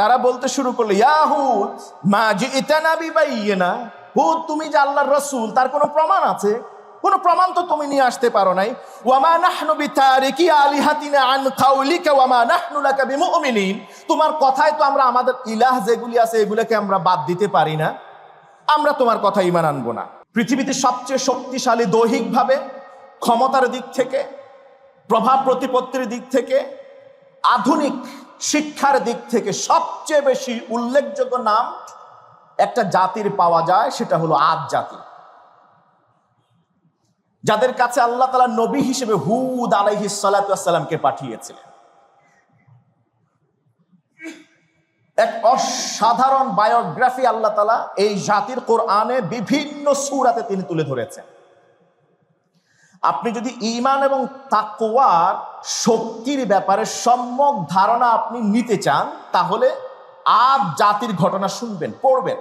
তারা বলতে শুরু করল, ইয়াহুদ, মা যে ইতানা বিবাইয়েনা, হুদ, তুমি যে আল্লাহর রসুল, তার কোনো প্রমাণ আছে? কোনো প্রমাণ তো তুমি নিয়ে আসতে পারো নাই। ওয়ামা নাহনু বিতারিকি আলিহাতিনা আন কাউলিকা ওয়ামা নাহনু লাকা বিমুমিনিন। তোমার কথায় তো আমরা আমাদের ইলাহ যেগুলি আছে, এগুলোকে আমরা বাদ দিতে পারি না। আমরা তোমার কথা ইমান আনব না। পৃথিবীতে সবচেয়ে শক্তিশালী দৈহিকভাবে, ক্ষমতার দিক থেকে, প্রভাব প্রতিপত্তির দিক থেকে, আধুনিক শিক্ষার দিক থেকে সবচেয়ে বেশি উল্লেখযোগ্য নাম একটা জাতির পাওয়া যায়, সেটা হলো আদ জাতি। যাদের কাছে আল্লাহ তালা নবী হিসেবে হুদ আলাইহি সালাতামকে পাঠিয়েছিলেন। এক অসাধারণ বায়োগ্রাফি আল্লাহ তালা এই জাতির কোরআনে বিভিন্ন সুরাতে তিনি তুলে ধরেছেন। আপনি যদি ইমান এবং তাকোয়ার শক্তির ব্যাপারে সম্যক ধারণা আপনি নিতে চান, তাহলে আদ জাতির ঘটনা শুনবেন, পড়বেন।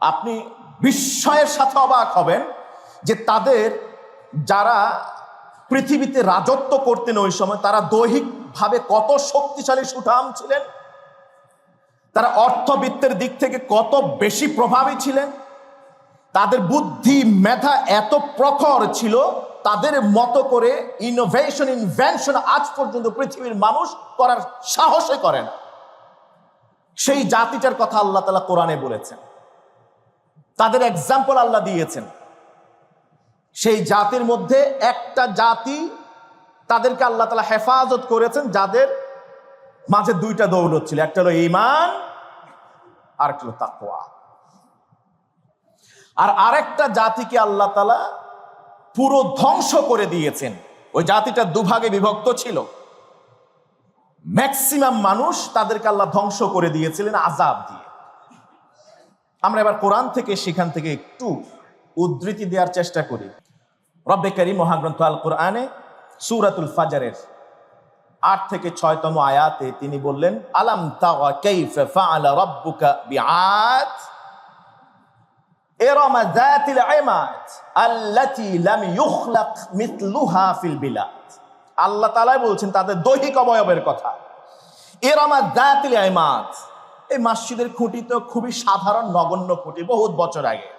আপনি বিস্ময়ের সাথে অবাক হবেন যে তাদের যারা পৃথিবীতে রাজত্ব করতেন ওই সময়, তারা দৈহিকভাবে কত শক্তিশালী সুঠাম ছিলেন, তারা অর্থবিত্তের দিক থেকে কত বেশি প্রভাবী ছিলেন তাদের বুদ্ধি, মেধা এত প্রখর ছিল, তাদের মতো করে ইনোভেশন ইনভেনশন আজ পর্যন্ত পৃথিবীর মানুষ করার সাহসে করেন। সেই জাতিটার কথা আল্লাহ তালা কোরআনে বলেছেন। তাদের এক্সাম্পল আল্লাহ দিয়েছেন। সেই জাতির মধ্যে একটা জাতি তাদেরকে আল্লাহ তালা হেফাজত করেছেন, যাদের মাঝে দুইটা দৌলত ছিল, একটা হলো ইমান আর একটা হলো তাকওয়া। আর আরেকটা জাতিকে আল্লাহ তালা পুরো ধ্বংস করে দিয়েছেন। ওই জাতিটা দুভাগে বিভক্ত ছিল। ম্যাক্সিমাম মানুষ তাদেরকে আল্লাহ ধ্বংস করে দিয়েছিলেন আজাব দিয়ে। আমরা এবার কোরআন থেকে, সেখান থেকে একটু উদ্ধৃতি দেওয়ার চেষ্টা করি। রব্বে করিম মহাগ্রন্থ আল কোরআনে সুরাতুল ফাজারের আট থেকে ছয়তম আয়াতে তিনি বললেন, আলাম তাওয়া ফাআলা রাব্বুকা বিআদ إرم ذات العماد التي لم يخلق مثلها في البلاد আল্লাহ তালাই বলছেন তাদের দৈহিক অবয়বের কথা এরমা জাতিল ইমাদ এই মসজিদের খুঁটি তো খুবই সাধারণ নগণ্য খুঁটি বহুত বছর আগে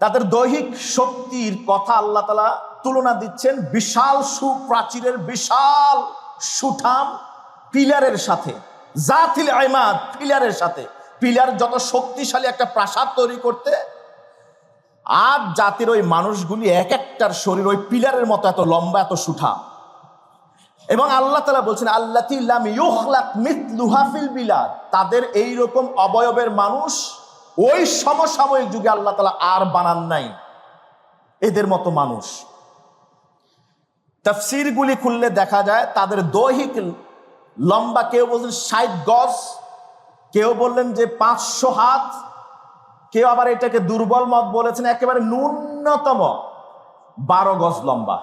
তাদের দৈহিক শক্তির কথা আল্লাহ তালা তুলনা দিচ্ছেন বিশাল সুপ্রাচীরের বিশাল সুঠাম পিলারের সাথে জাতিল ইমাদ পিলারের সাথে পিলার যত শক্তিশালী একটা প্রাসাদ তৈরি করতে, আর জাতির ওই মানুষগুলি এক একটার শরীর ওই পিলারের মতো এত লম্বা, এত সুঠা। এবং আল্লাহ তালা বলছেন আল্লাহ মিথলুহাফিল বিলাদ। তাদের এই রকম অবয়বের মানুষ ওই সমসাময়িক যুগে আল্লাহ তালা আর বানান নাই। এদের মতো মানুষ। তফসিরগুলি খুললে দেখা যায় তাদের দৈহিক লম্বা কেউ বলছেন ষাট গজ কেউ বললেন যে পাঁচশো হাত, কেউ আবার এটাকে দুর্বল মত বলেছেন, একেবারে ন্যূনতম বারো গজ লম্বা।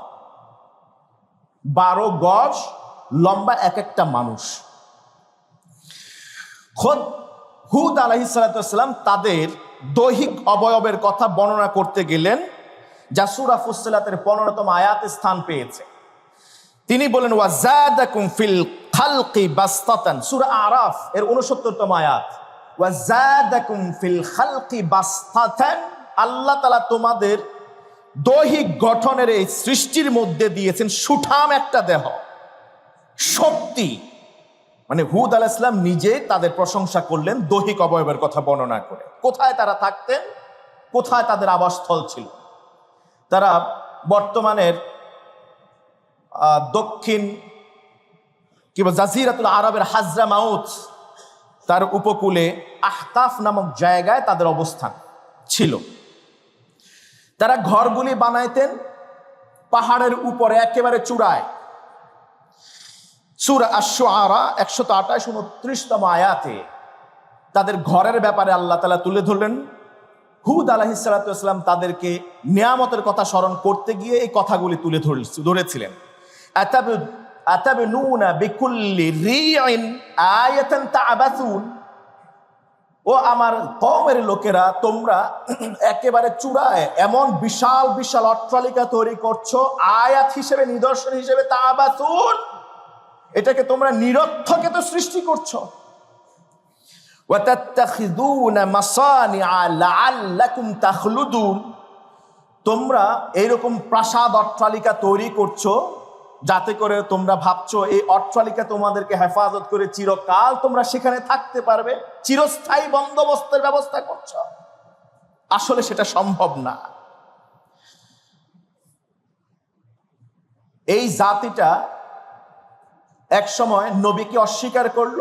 বারো গজ লম্বা এক একটা মানুষ। খোদ হুদ আলহি সালাতাম তাদের দৈহিক অবয়বের কথা বর্ণনা করতে গেলেন, যা সুরা ফুসলাতের পনেরোতম আয়াতে স্থান পেয়েছে। তিনি বলেন ওয়াজাদাকুম ফিল খালকি বাস্তাতান, সূরা আরাফ, এর 69তম আয়াত। ওয়াজাদাকুম ফিল খালকি বাস্তাতান, আল্লাহ তাআলা তোমাদের দৈহিক গঠনের এই সৃষ্টির মধ্যে দিয়েছেন সুঠাম একটা দেহ। শক্তি। মানে হুদ আল ইসলাম নিজে তাদের প্রশংসা করলেন দৈহিক অবয়বের কথা বর্ণনা করে। কোথায় তারা থাকতেন? কোথায় তাদের আবাসস্থল ছিল? তারা বর্তমানের দক্ষিণ কিংবা জাজিরাতুল আরবের হাজরা মাউথ তার উপকূলে আহতাফ নামক জায়গায় তাদের অবস্থান ছিল। তারা ঘরগুলি বানাইতেন, পাহাড়ের উপরে একেবারে চূড়ায়। সুর আশো আরা একশত আঠাশ, উনত্রিশতম আয়াতে তাদের ঘরের ব্যাপারে আল্লাহ তালা তুলে ধরলেন। হুদ আলাহিসাল্লাম তাদেরকে নিয়ামতের কথা স্মরণ করতে গিয়ে এই কথাগুলি তুলে ধরেছিলেন। আতাবনুনা বিকুল্লি রিইন আয়াতান তাআবাসুন ও আমার কমের লোকেরা, তোমরা একেবারে চূড়ায় এমন বিশাল বিশাল অট্টালিকা তৈরি করছ, আয়াত হিসেবে, নিদর্শন হিসেবে তাবাসুন। এটাকে তোমরা নিরর্থকে তো সৃষ্টি করছ। তোমরা এইরকম প্রাসাদ অট্টালিকা তৈরি করছ যাতে করে তোমরা ভাবছ এই অট্টালিকা তোমাদেরকে হেফাজত করে চিরকাল তোমরা সেখানে থাকতে পারবে, চিরস্থায়ী বন্দোবস্তের ব্যবস্থা করছ। আসলে সেটা সম্ভব না। এই জাতিটা এক সময় নবীকে অস্বীকার করল,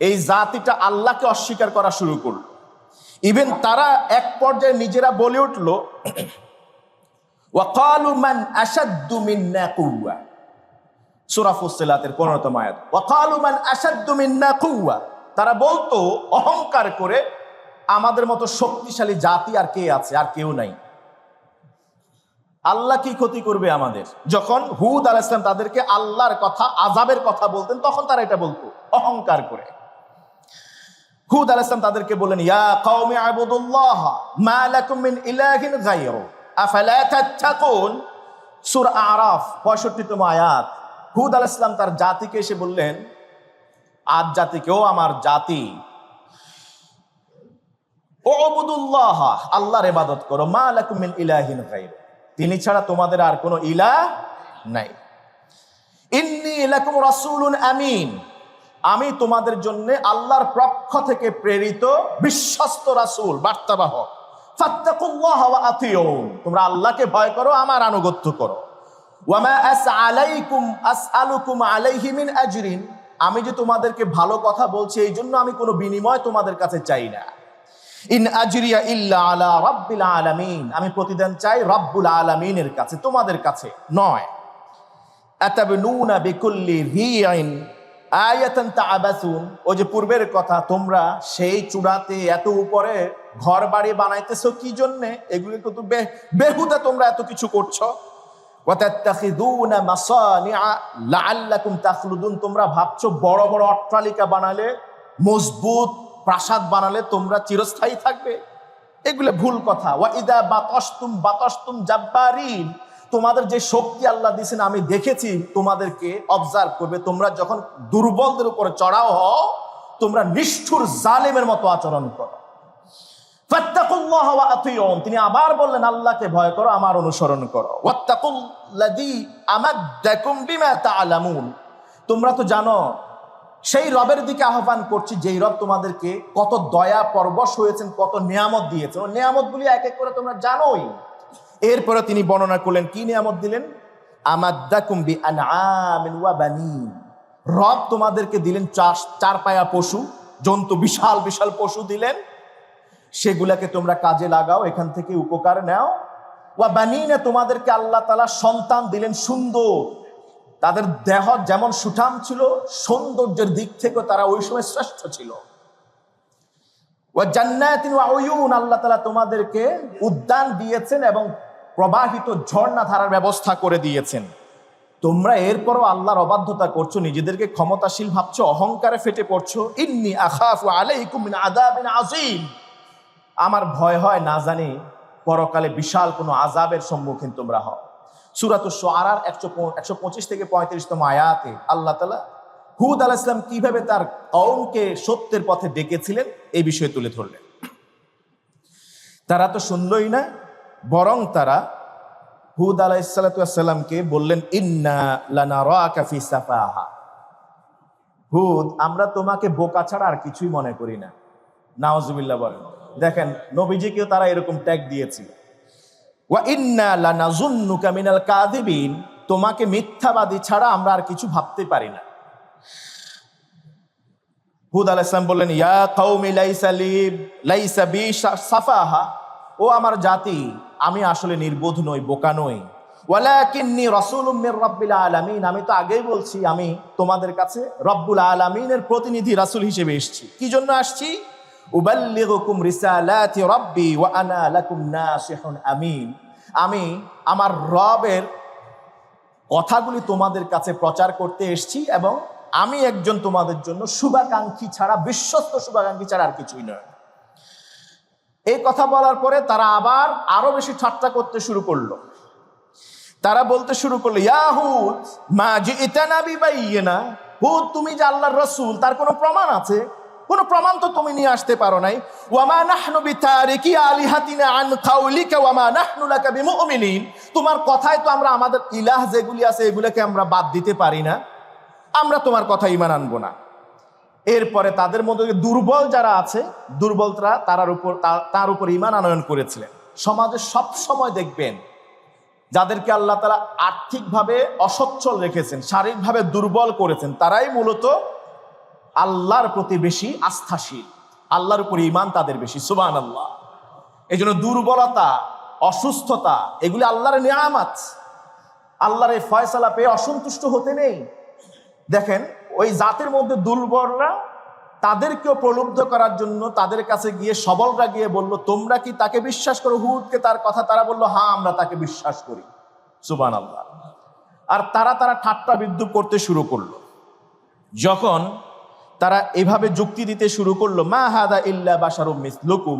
এই জাতিটা আল্লাহকে অস্বীকার করা শুরু করল। ইভেন তারা এক পর্যায়ে নিজেরা বলে উঠল ওয়াকালু মান আশাদ্দু মিন্না কুওয়া সূরা ফুসসিলাতের 15তম আয়াত। ওয়াকালু মান আশাদ্দু মিন্না কুওয়া তারা বলতো, অহংকার করে আমাদের মতো শক্তিশালী জাতি আর কে আছে, আর কেউ নাই। আল্লাহ কি ক্ষতি করবে আমাদের? যখন হুদ আল ইসলাম তাদেরকে আল্লাহর কথা আজাবের কথা বলতেন, তখন তারা এটা বলতো, অহংকার করে। হুদ আল ইসলাম তাদেরকে বলেন ইয়া কওমি আবুদুল্লাহ, মা লাকুম মিন ইলাহিন গায়রু। সূরা আরাফ 65তম আয়াত। হুদ আল ইসলাম তার জাতিকে এসে বললেন, আজ জাতিকেও আমার জাতি। ওবুদুল্লাহ আল্লাহর ইবাদত করো। মা লাকুম মিন ইলাহিন গায়রু তিনি ছাড়া তোমাদের আর কোনো ইলা নাই। ইন্নি লাকুম রাসূলুন আমিন। আমি তোমাদের জন্য আল্লাহর পক্ষ থেকে প্রেরিত, বিশ্বস্ত রাসূল। বার্তাবাহক। তোমরা আল্লাহকে ভয় করো, আমার আনুগত্য করো। আমি যে তোমাদেরকে ভালো কথা বলছি, এই জন্য আমি কোনো বিনিময় তোমাদের কাছে চাই না। ইন আজরিয়া ইল্লা আলা রাব্বিল আলামিন। আমি প্রতিদান চাই রব্বুল আলামিনের কাছে, তোমাদের কাছে, নয়। আতাবনুনা বিকুল্লি রিআইন আয়াতান তাআবাসুন। ও যে পূর্বের কথা, তোমরা সেই চূড়াতে এত উপরে ঘর বাড়ি বানাইতেছো কি জন্যে? এগুলো কিন্তু বেহুদা তোমরা এত কিছু করছ। তোমরা ভাবছ বড় বড় অট্টালিকা বানালে, মজবুত প্রাসাদ বানালে তোমরা চিরস্থায়ী থাকবে। এগুলো ভুল কথা। ওয়া ইদা বাতাসতুম বাতাসতুম জাব্বারিন। তোমাদের যে শক্তি আল্লাহ দিয়েছেন, আমি দেখেছি, তোমাদেরকে অবজার্ভ করবে। তোমরা যখন দুর্বলদের উপরে চড়াও হও, তোমরা নিষ্ঠুর জালেমের মতো আচরণ করো। তিনি আবার বললেন, আল্লাহকে ভয় করো, আমার অনুসরণ করো। তোমরা তো জানো, সেই রবের দিকে আহ্বান করছি, যেই রব তোমাদেরকে কত দয়া, পরবশ হয়েছেন, কত নিয়ামত দিয়েছেন। ও নিয়ামতগুলি এক এক করে তোমরা জানোই। এরপরে তিনি বর্ণনা করলেন, কি নিয়ামত দিলেন? রব তোমাদেরকে দিলেন চার চার পায়া পশু, জন্তু, বিশাল বিশাল পশু দিলেন। সেগুলাকে তোমরা কাজে লাগাও, এখান থেকে উপকার নাও। ওয়া বানিনে, তোমাদেরকে আল্লাহ তালা সন্তান দিলেন সুন্দর। তাদের দেহ যেমন সুঠাম ছিল, সৌন্দর্যের দিক থেকে তারা ওই সময় শ্রেষ্ঠ ছিল। ওয়া জান্নাতিন ওয়া উয়ুন, আল্লাহ তালা তোমাদেরকে উদ্যান দিয়েছেন এবং প্রবাহিত ঝর্ণা ধারার ব্যবস্থা করে দিয়েছেন। তোমরা এরপরও আল্লাহর অবাধ্যতা করছ, নিজেদেরকে ক্ষমতাশীল ভাবছ, অহংকারে ফেটে পড়ছো। ইন্নি আখাফু আলাইকুম মিন আযাবিন আযীম। আমার ভয় হয় না জানি পরকালে বিশাল কোনো আজাবের সম্মুখীন তোমরা হও। সুরাত সোয়ারার একশো একশো পঁচিশ থেকে পঁয়ত্রিশতম আয়াতে আল্লাহ তালা হুদ আলাহ ইসলাম কীভাবে তার কৌমকে সত্যের পথে ডেকেছিলেন এই বিষয়ে তুলে ধরলেন। তারা তো শুনলই না, বরং তারা হুদ আলাহ ইসালাতামকে বললেন, ইন্না লানা রাকা ফি সাফাহা। হুদ, আমরা তোমাকে বোকা ছাড়া আর কিছুই মনে করি না। নাওজুবিল্লাহ বলেন। দেখেন, নবীজিকেও তারা এরকম ট্যাগ দিয়েছিল। ওয়া ইন্না লানাজুন্নুকা মিনাল কাযিবিন, তোমাকে মিথ্যাবাদী ছাড়া আমরা আর কিছু ভাবতে পারি না। হুদ সালাম বললেন, ইয়া কওমি লাইসা সাফাহা, ও আমার জাতি, আমি আসলে নির্বোধ নই, বোকা নই। ওয়ালাকিন্নি রাসূলুম মির রাব্বিল আলামিন, আমি তো আগেই বলছি, আমি তোমাদের কাছে রব্বুল আলামিনের প্রতিনিধি, রাসূল হিসেবে এসেছি। কি জন্য আসছি? উবাল্লিগুকুম রিসালাতি রাব্বি ওয়া আনা লাকুম নাসিহুন আমিন। আমি আমার রবের কথাগুলি তোমাদের কাছে প্রচার করতে এসেছি এবং আমি একজন তোমাদের জন্য শুভাকাঙ্ক্ষী ছাড়া, বিশ্বস্ত শুভাকাঙ্ক্ষী ছাড়া আর কিছুই নয়। এই কথা বলার পরে তারা আবার আরও বেশি ঠাট্টা করতে শুরু করল। তারা বলতে শুরু করল ইয়াহুদ মা যে এটা না নাবি বাইয়েনা হুদ, তুমি যে আল্লাহর রসুল, তার কোনো প্রমাণ আছে? কোনো প্রমাণ তো তুমি নিয়ে আসতে পারো নাই। ওয়ামা নাহনু বিতারিকি আলিহাতিনা আন কাউলিকা ওয়ামা নাহনু লাকা বিমুমিনিন। তোমার কথায় তো আমরা আমাদের ইলাহ যেগুলি আছে এগুলোকে আমরা বাদ দিতে পারি না। আমরা তোমার কথা ইমান আনব না। এরপরে তাদের মধ্যে দুর্বল যারা আছে দুর্বলরা তার উপর তার উপর ইমান আনয়ন করেছিলেন। সমাজে সব সময় দেখবেন, যাদেরকে আল্লাহ তালা আর্থিকভাবে অসচ্ছল রেখেছেন, শারীরিকভাবে দুর্বল করেছেন, তারাই মূলত আল্লাহর প্রতি বেশি আস্থাশীল, আল্লাহর উপর ইমান তাদের বেশি সুবান আল্লাহ এই জন্য দুর্বলতা, অসুস্থতা, এগুলি আল্লাহর নিয়ামাত। আল্লাহর এই ফয়সালা পেয়ে অসন্তুষ্ট হতে নেই। দেখেন, ওই জাতের মধ্যে দুর্বলরা তাদেরকেও প্রলুব্ধ করার জন্য তাদের কাছে গিয়ে সবলরা গিয়ে বলল, তোমরা কি তাকে বিশ্বাস করো? হুদকে তার কথা তারা বলল হ্যাঁ আমরা তাকে বিশ্বাস করি। সুবান আল্লাহ আর তারা তারা ঠাট্টা বিদ্রুপ করতে শুরু করল। যখন তারা এভাবে যুক্তি দিতে শুরু করল, মা হাদা ইল্লা বাসারুম মিসলুকুম।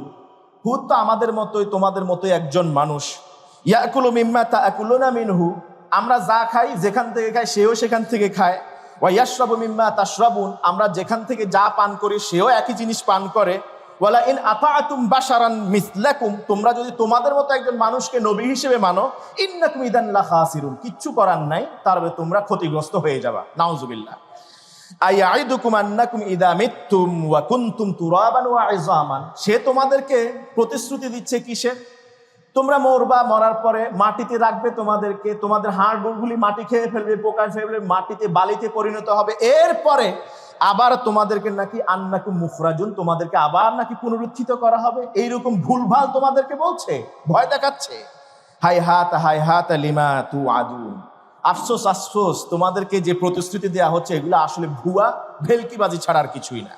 হুদ তো আমাদের মতোই, তোমাদের মতোই একজন মানুষ। ইয়াকুলু মিম্মা তা না মিনহু। আমরা যা খাই, যেখান থেকে খাই, সেও সেখান থেকে খায়। ওয়াইয়াশরাবু মিম্মা তাশরাবুন। আমরা যেখান থেকে যা পান করি, সেও একই জিনিস পান করে। ওয়ালা ইন আতাআতুম বাশারান মিসলাকুম। তোমরা যদি তোমাদের মতো একজন মানুষকে নবী হিসেবে মানো, ইন্নাকুম ইদান লা খাসিরুন। কিচ্ছু করার নাই তারপরে তোমরা ক্ষতিগ্রস্ত হয়ে যাবা। নাউজুবিল্লাহ। সে তোমাদেরকে প্রতিশ্রুতি দিচ্ছে কিসে? তোমরা মরবা, মরার পরে মাটিতে রাখবে তোমাদেরকে, তোমাদের হাড় গুলি মাটি খেয়ে ফেলবে পোকা ফেলবে, মাটিতে বালিতে পরিণত হবে। এরপরে আবার তোমাদেরকে নাকি আন্নাকু মুখরাজুন, তোমাদেরকে আবার নাকি পুনরুত্থিত করা হবে। এইরকম ভুলভাল তোমাদেরকে বলছে, ভয় দেখাচ্ছে। হাই হাত হাই হাত, লিমা তু আদুন আফসোস আফসোস, তোমাদেরকে যে প্রতিশ্রুতি দেওয়া হচ্ছে, এগুলো আসলে ভুয়া, ভেলকিবাজি ছাড়া আর কিছুই না।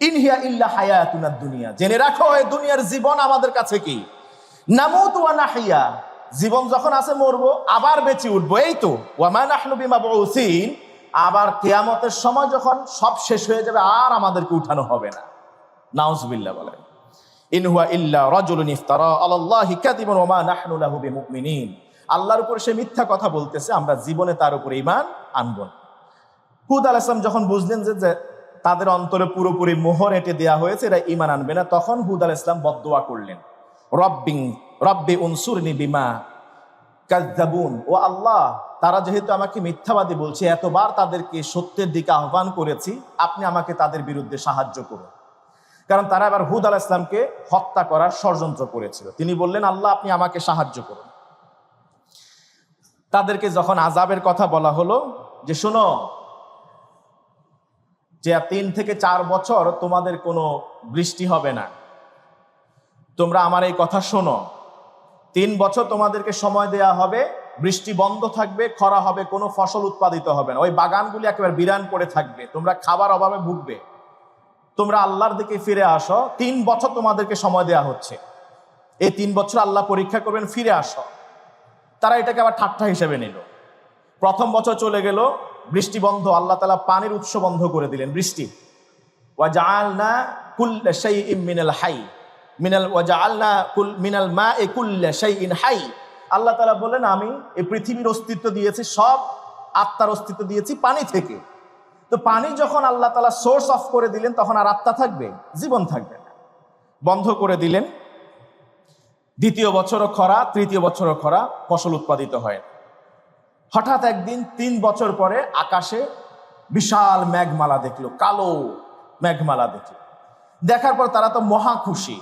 ইনহিয়া ইল্লা হায়াতুনাদ দুনিয়া। জেনে রাখো এই দুনিয়ার জীবন আমাদের কাছে কি? নামুত ওয়া নাহিয়া। জীবন যখন আছে, মরবো, আবার বেঁচে উঠবো, এই তো। ওয়ামা নাহনু বিমা বউসিন আবার কেয়ামতের সময় যখন সব শেষ হয়ে যাবে, আর আমাদেরকে উঠানো হবে না। নাউজুবিল্লাহ বলে। ইন হুয়া ইল্লা রাজুলুন ইফতারা আলাল্লাহি কাযিবান ওয়া মা নাহনু লাহু বিমুমিনিন। আল্লাহর উপর সে মিথ্যা কথা বলতেছে, আমরা জীবনে তার উপর ইমান আনব না। হুদ আলাইহিস সালাম যখন বুঝলেন যে তাদের অন্তরে পুরোপুরি মোহর এঁটে দেওয়া হয়েছে, এরা ইমান আনবে না, তখন হুদ আলাইহিস সালাম বদদোয়া করলেন। রব্বিং, রব্বি উনসুরনি বিমা কাজ্জাবুন ও আল্লাহ, তারা যেহেতু আমাকে মিথ্যাবাদী বলছে, এতবার তাদেরকে সত্যের দিকে আহ্বান করেছি, আপনি আমাকে তাদের বিরুদ্ধে সাহায্য করুন। কারণ তারা এবার হুদ আলাহ ইসলামকে হত্যা করার ষড়যন্ত্র করেছিল। তিনি বললেন, আল্লাহ, আপনি আমাকে সাহায্য করুন। তাদেরকে যখন আজাবের কথা বলা হলো, যে শোনো, যে তিন থেকে চার বছর তোমাদের কোনো বৃষ্টি হবে না। তোমরা আমার এই কথা শোনো। তিন বছর তোমাদেরকে সময় দেয়া হবে, বৃষ্টি বন্ধ থাকবে, খরা হবে, কোনো ফসল উৎপাদিত হবে না। ওই বাগানগুলি একেবারে বিরান পড়ে থাকবে, তোমরা খাবার অভাবে ভুগবে। তোমরা আল্লাহর দিকে ফিরে আসো, তিন বছর তোমাদেরকে সময় দেয়া হচ্ছে। এই তিন বছর আল্লাহ পরীক্ষা করবেন, ফিরে আসো। তারা এটাকে আবার ঠাট্টা হিসেবে নিল। প্রথম বছর চলে গেল, বৃষ্টি বন্ধ, আল্লাহ তালা পানির উৎস বন্ধ করে দিলেন বৃষ্টি। ওয়া জাআলনা কুল্লা শাইইন মিনাল হাই, মিনাল ওয়া জাআলনা কুল, মিনাল মা'i কুল্লা শাইইন হাই। আল্লাহ তাআলা বলেন আমি এই পৃথিবীর অস্তিত্ব দিয়েছি, সব আত্মার অস্তিত্ব দিয়েছি পানি থেকে। তো পানি যখন আল্লাহ তাআলা সোর্স অফ করে দিলেন, তখন আর আত্মা থাকবে? জীবন থাকবে না। বন্ধ করে দিলেন। দ্বিতীয় বছরও খরা, তৃতীয় বছরও খরা, ফসল উৎপাদিত হয়। হঠাৎ একদিন তিন বছর পরে আকাশে বিশাল মেঘমালা দেখল, কালো মেঘমালা দেখল। দেখার পর তারা তো মহা খুশি।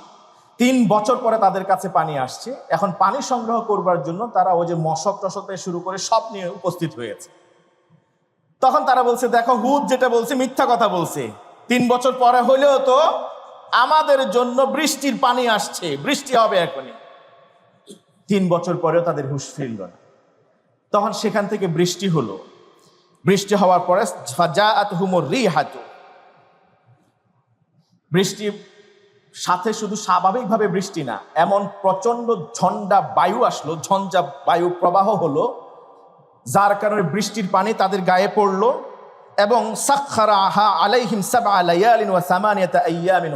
তিন বছর পরে তাদের কাছে পানি আসছে। এখন পানি সংগ্রহ করবার জন্য তারা ওই যে মশক থেকে শুরু করে সব নিয়ে উপস্থিত হয়েছে। তখন তারা বলছে, দেখো হুদ যেটা বলছে মিথ্যা কথা বলছে। তিন বছর পরে হলেও তো আমাদের জন্য বৃষ্টির পানি আসছে। বৃষ্টি হবে এখনই। তিন বছর পরেও তাদের হুশ ফিরল না। তখন সেখান থেকে বৃষ্টি হলো। বৃষ্টি হওয়ার পরে রিহাতু। বৃষ্টি সাথে শুধু স্বাভাবিকভাবে বৃষ্টি না, এমন প্রচণ্ড ঝন্ডা বায়ু আসলো, ঝঞ্ঝা বায়ু প্রবাহ হলো, যার কারণে বৃষ্টির পানি তাদের গায়ে পড়ল এবং সাক্ষারা আহা আলাইহিম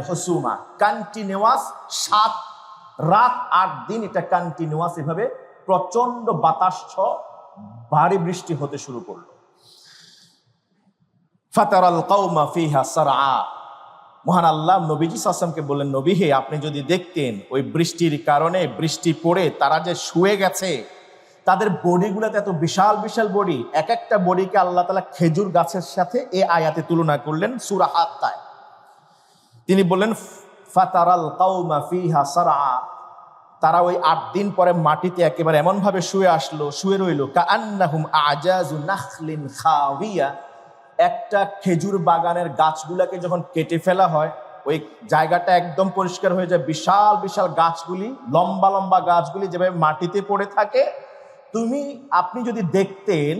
হুসুমা। সাত রাত আট দিন এটা কন্টিনিউয়াস এভাবে প্রচণ্ড বাতাস ভারী বৃষ্টি হতে শুরু করল। ফাতারাল কৌমা ফিহা সারআ। মহান আল্লাহ নবীজি সাসমকে বললেন, নবী হে, আপনি যদি দেখতেন ওই বৃষ্টির কারণে বৃষ্টি পড়ে, তারা যে শুয়ে গেছে, তাদের বডিগুলোতে এত বিশাল বিশাল বডি এক একটা বডিকে আল্লাহ তালা খেজুর গাছের সাথে এ আয়াতে তুলনা করলেন সুরা হাত্তায়। তিনি বললেন ফাতারাল কাউমা ফিহা সারআ তারা ওই আট দিন পরে মাটিতে একেবারে এমন ভাবে শুয়ে আসলো, শুয়ে রইল কান্নাহুম আজাজু নাখলিন খাওয়িয়া। একটা খেজুর বাগানের গাছগুলাকে যখন কেটে ফেলা হয়, ওই জায়গাটা একদম পরিষ্কার হয়ে যায়। বিশাল বিশাল গাছগুলি, লম্বা লম্বা গাছগুলি যেভাবে মাটিতে পড়ে থাকে, তুমি, আপনি যদি দেখতেন,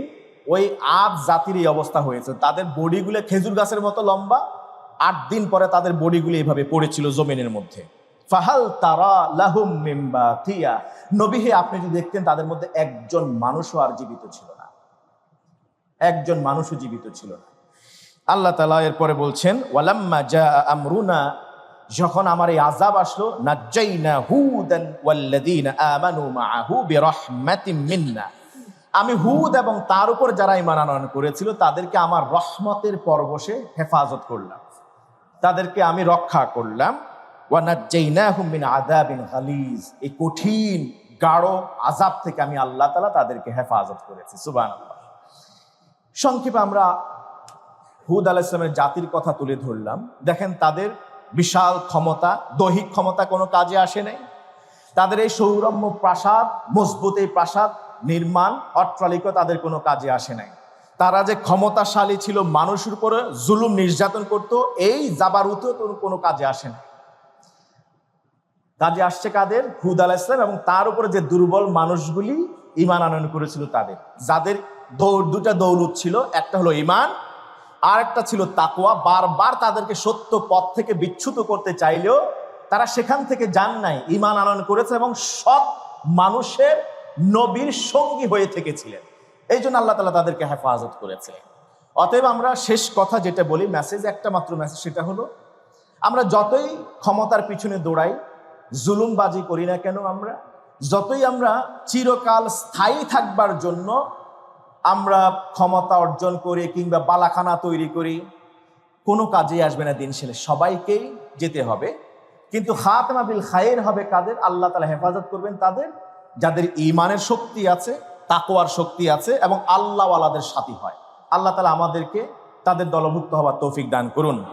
ওই আট জাতির এই অবস্থা হয়েছে। তাদের বডিগুলো খেজুর গাছের মতো লম্বা আট দিন পরে তাদের বডিগুলি এভাবে পড়েছিল জমিনের মধ্যে। ফাহাল তারা লাহুম মিম্বা থিয়া নবীহে আপনি যদি দেখতেন তাদের মধ্যে একজন মানুষও আর জীবিত ছিল না। একজন মানুষও জীবিত ছিল না। আল্লাহ তালা এরপরে বলছেন, ওয়ালাম্মা জা আমরুনা যখন আমার এই আজাব আসলো, নাজ্জাইনা হুদান ওয়াল্লাযীনা আমানু মাআহু বিরাহমাতিম মিন্না আমি হুদ এবং তার উপর যারা ঈমান আনয়ন করেছিল, তাদেরকে আমার রহমতের পরবশে হেফাজত করলাম। তাদেরকে আমি রক্ষা করলাম। ওয়ানাজ্জাইনাহুম মিন আযাবিন গালিজ। এই কঠিন, গাঢ় আযাব থেকে আমি আল্লাহ তাআলা তাদেরকে হেফাজত করেছি। সুবহানাল্লাহ। সংক্ষেপে আমরা হুদ আলাহ ইসলামের জাতির কথা তুলে ধরলাম। দেখেন তাদের বিশাল ক্ষমতা, দৈহিক ক্ষমতা কোনো কাজে আসে নাই। তাদের এই সৌরম্য প্রাসাদ, মজবুত এই প্রাসাদ নির্মাণ, অট্টালিকা তাদের কোনো কাজে আসে নাই। তারা যে ক্ষমতাশালী ছিল, মানুষের উপরে জুলুম নির্যাতন করত, এই জাবারুতেও কোনো কাজে আসে না। কাজে আসছে কাদের? হুদ আলাহ ইসলাম এবং তার উপরে যে দুর্বল মানুষগুলি ইমান আনয়ন করেছিল তাদের। যাদের দৌড় দুটা দৌলত ছিল, একটা হলো ইমান আর একটা ছিল তাকুয়া বারবার তাদেরকে সত্য পথ থেকে বিচ্যুত করতে চাইলেও তারা সেখান থেকে যান নাই ইমান আনয়ন করেছে এবং সৎ মানুষের নবীর সঙ্গী হয়ে থেকেছিলেন। এই জন্য আল্লাহ তালা তাদেরকে হেফাজত করেছে। অতএব আমরা শেষ কথা যেটা বলি মেসেজ একটা মাত্র মেসেজ সেটা হলো, আমরা যতই ক্ষমতার পিছনে দৌড়াই, জুলুমবাজি করি না কেন আমরা, যতই আমরা চিরকাল স্থায়ী থাকবার জন্য আমরা ক্ষমতা অর্জন করি কিংবা বালাখানা তৈরি করি, কোনো কাজেই আসবে না দিন শেষে। সবাইকেই যেতে হবে। কিন্তু খাতমা বিল খায়ের হবে কাদের? আল্লাহ তালা হেফাজত করবেন তাদের, যাদের ইমানের শক্তি আছে তাকোয়ার শক্তি আছে এবং আল্লাহওয়ালাদের সাথী হয়। আল্লাহ তালা আমাদেরকে তাদের দলভুক্ত হওয়ার তৌফিক দান করুন।